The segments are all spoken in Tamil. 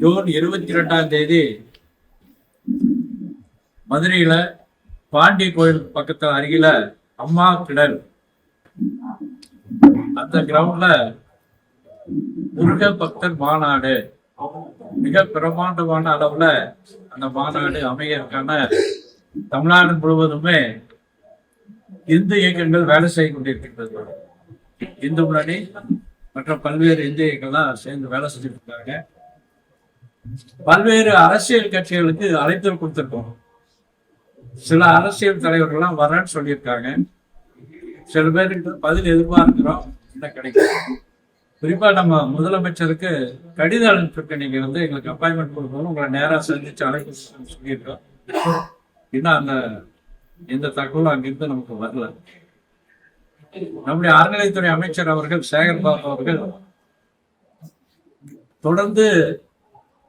ஜூன் இருபத்தி ரெண்டாம் தேதி மதுரையில பாண்டி கோயில் பக்கத்துல அருகில அம்மா கிடல் அந்த கிரவுண்ட்ல முருக பக்தர் மாநாடு. மிக பிரமாண்டமான அளவுல அந்த மாநாடு அமையறதுக்கான தமிழ்நாடு முழுவதுமே இந்து இயக்கங்கள் வேலை செய்ய கொண்டிருக்கின்றது. இந்து முன்னணி மற்ற பல்வேறு இந்து சேர்ந்து வேலை செஞ்சுட்டு இருக்காங்க பல்வேறு அரசியல் கட்சிகளுக்கு அழைத்தல் கொடுத்துருக்கோம். சில அரசியல் தலைவர்கள்லாம் வரேன்னு சொல்லியிருக்காங்க. சில பேருக்கு பதில் எதிர்பார்க்கிறோம். என்ன கிடைக்கும் குறிப்பா நம்ம முதலமைச்சருக்கு கடிதம் அனுப்பிச்சிருக்க நீங்க வந்து எங்களுக்கு அப்பாயின்மெண்ட் கொடுக்கணும். உங்களை நேரா சந்திச்சு அழைப்பு சொல்லியிருக்கோம். இன்னும் அந்த எந்த தகவலும் அங்கிருந்து நமக்கு வரல. நம்முடைய அறநிலைத்துறை அமைச்சர் அவர்கள் சேகர் பாபு அவர்கள் தொடர்ந்து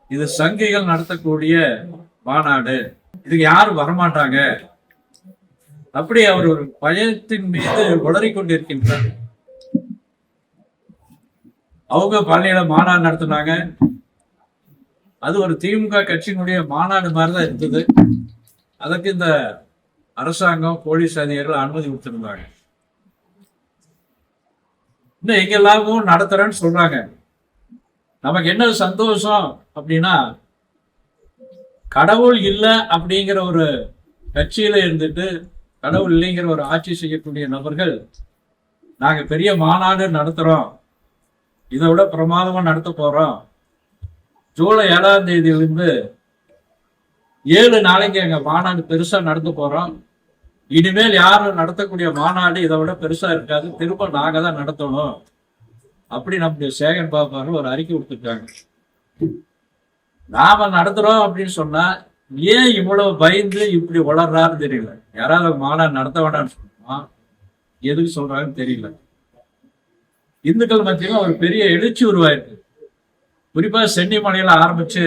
இது சங்கிகள் நடத்தக்கூடிய மாநாடு. இதுக்கு யாரும் வரமாட்டாங்க. அப்படி அவர் ஒரு பயத்தின் மீது உளறி கொண்டிருக்கின்றார். அவங்க பழனியில மாநாடு நடத்தினாங்க. அது ஒரு திமுக கட்சியினுடைய மாநாடு மாதிரிதான் இருந்தது. அதற்கு இந்த அரசாங்கம் போலீஸ் அதிகாரிகள் அனுமதி கொடுத்திருந்தாங்க. இன்னும் எங்கெல்லாமும் நடத்துறேன்னு சொல்றாங்க. நமக்கு என்ன சந்தோஷம் அப்படின்னா கடவுள் இல்லை அப்படிங்கிற ஒரு கட்சியில இருந்துட்டு கடவுள் இல்லைங்கிற ஒரு ஆட்சி செய்யக்கூடிய நபர்கள் நாங்க பெரிய மாநாடு நடத்துறோம். இதை விட பிரமாதமா நடத்த போறோம். ஜூலை ஏழாம் தேதியிலிருந்து ஏழு நாளைக்கு எங்க மாநாடு பெருசா நடத்த போறோம். இனிமேல் யாரும் நடத்தக்கூடிய மாநாடு இதை விட பெருசா இருக்காது. திரும்ப நாங்க தான் நடத்தணும். அப்படி நம்முடைய சேகன் பாபு ஒரு அறிக்கை கொடுத்துருக்காங்க. நாம நடத்துறோம் அப்படின்னு சொன்னா ஏன் இவ்வளவு பயந்து இப்படி வளர்றாருன்னு தெரியல. யாராவது மாநாடு நடத்த வேண்டாம்னு சொன்னா எதுக்கு சொல்றாங்கன்னு தெரியல. இந்துக்கள் மத்தியில ஒரு பெரிய எழுச்சி உருவாயிருக்கு. குறிப்பா சென்னிமலையில ஆரம்பிச்சு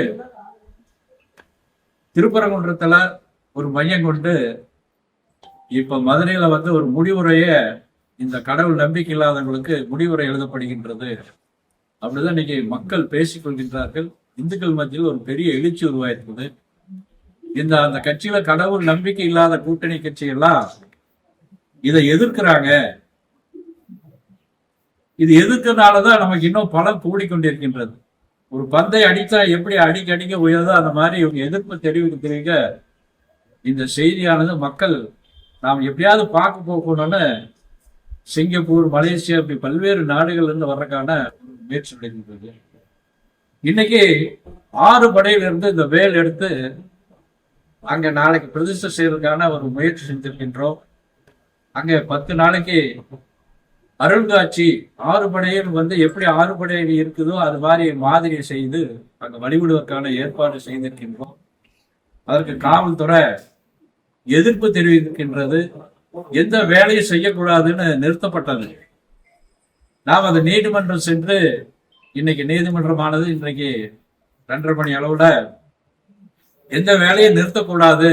திருப்பரங்குன்றத்துல ஒரு மையம் கொண்டு இப்ப மதுரையில வந்து ஒரு முடிவுரைய இந்த கடவுள் நம்பிக்கை இல்லாதவங்களுக்கு முடிவுரை எழுதப்படுகின்றது. அப்படிதான் இன்னைக்கு மக்கள் பேசிக்கொள்கின்றார்கள் இந்துக்கள் மத்தியில் ஒரு பெரிய எழுச்சி உருவாயிருக்குது. இந்த அந்த கட்சியில கடவுள் நம்பிக்கை இல்லாத கூட்டணி கட்சிகள்லாம் இதை எதிர்க்கிறாங்க. இது எதிர்க்கிறதுனாலதான் நமக்கு இன்னும் பலம் கூடிக்கொண்டிருக்கின்றது. ஒரு பந்தை அடித்தா எப்படி அடிக்க அடிக்க உயர்தோ அந்த மாதிரி இவங்க எதிர்ப்பு தெரிவிக்க தெரிவிக்க இந்த செய்தியானது மக்கள் நாம் எப்படியாவது பார்க்க போகணும்னு சிங்கப்பூர் மலேசியா இப்படி பல்வேறு நாடுகள்லேருந்து வர்றதுக்கான முயற்சி நடைபெறுகிறது இன்னைக்கு ஆறு படையிலிருந்து இந்த வேல் எடுத்து அங்கே நாளைக்கு பிரதிஷ்டை செய்யறதுக்கான ஒரு முயற்சி செஞ்சிருக்கின்றோம். அங்கே பத்து நாளைக்கு அருள்காட்சி ஆறு படையில் வந்து எப்படி ஆறு படையில் இருக்குதோ அது மாதிரி மாதிரி செய்து அங்கே வழிபடுவதற்கான ஏற்பாடு செய்திருக்கின்றோம். அதற்கு காவல்துறை எதிர்ப்பு தெரிவிக்கின்றது. எந்த வேலையும் செய்யக்கூடாதுன்னு நிறுத்தப்பட்டது. நாம் அது நீதிமன்றம் சென்று இன்னைக்கு நீதிமன்றமானது இன்றைக்கு ரெண்டரை மணி அளவுல எந்த வேலையும் நிறுத்தக்கூடாது.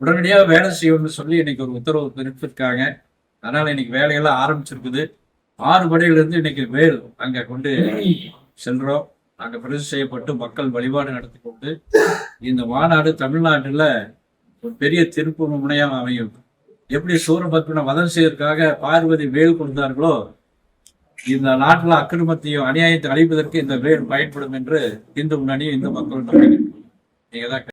உடனடியாக வேலை செய்யணும்னு சொல்லி இன்னைக்கு ஒரு உத்தரவு பிறப்பிருக்காங்க அதனால இன்னைக்கு வேலையெல்லாம் ஆரம்பிச்சிருக்குது. ஆறு படையிலிருந்து இன்னைக்கு வேல் அங்க கொண்டு செல்றோம். அங்க பிரதி செய்யப்பட்டு மக்கள் வழிபாடு நடத்தி கொண்டு இந்த மாநாடு தமிழ்நாட்டுல ஒரு பெரிய திருப்பு முனையம் அமையும். எப்படி சூரபத்மனை வதம் செய்வதற்காக பார்வதி வேல் கொடுத்தார்களோ இந்த நாட்டுல அக்கிரமத்தையும் அநியாயத்தை அழிப்பதற்கு இந்த வேல் பயன்படும் என்று இந்து முன்னணியும் இந்து மக்கள் நம்பிக்கை நீங்க தான்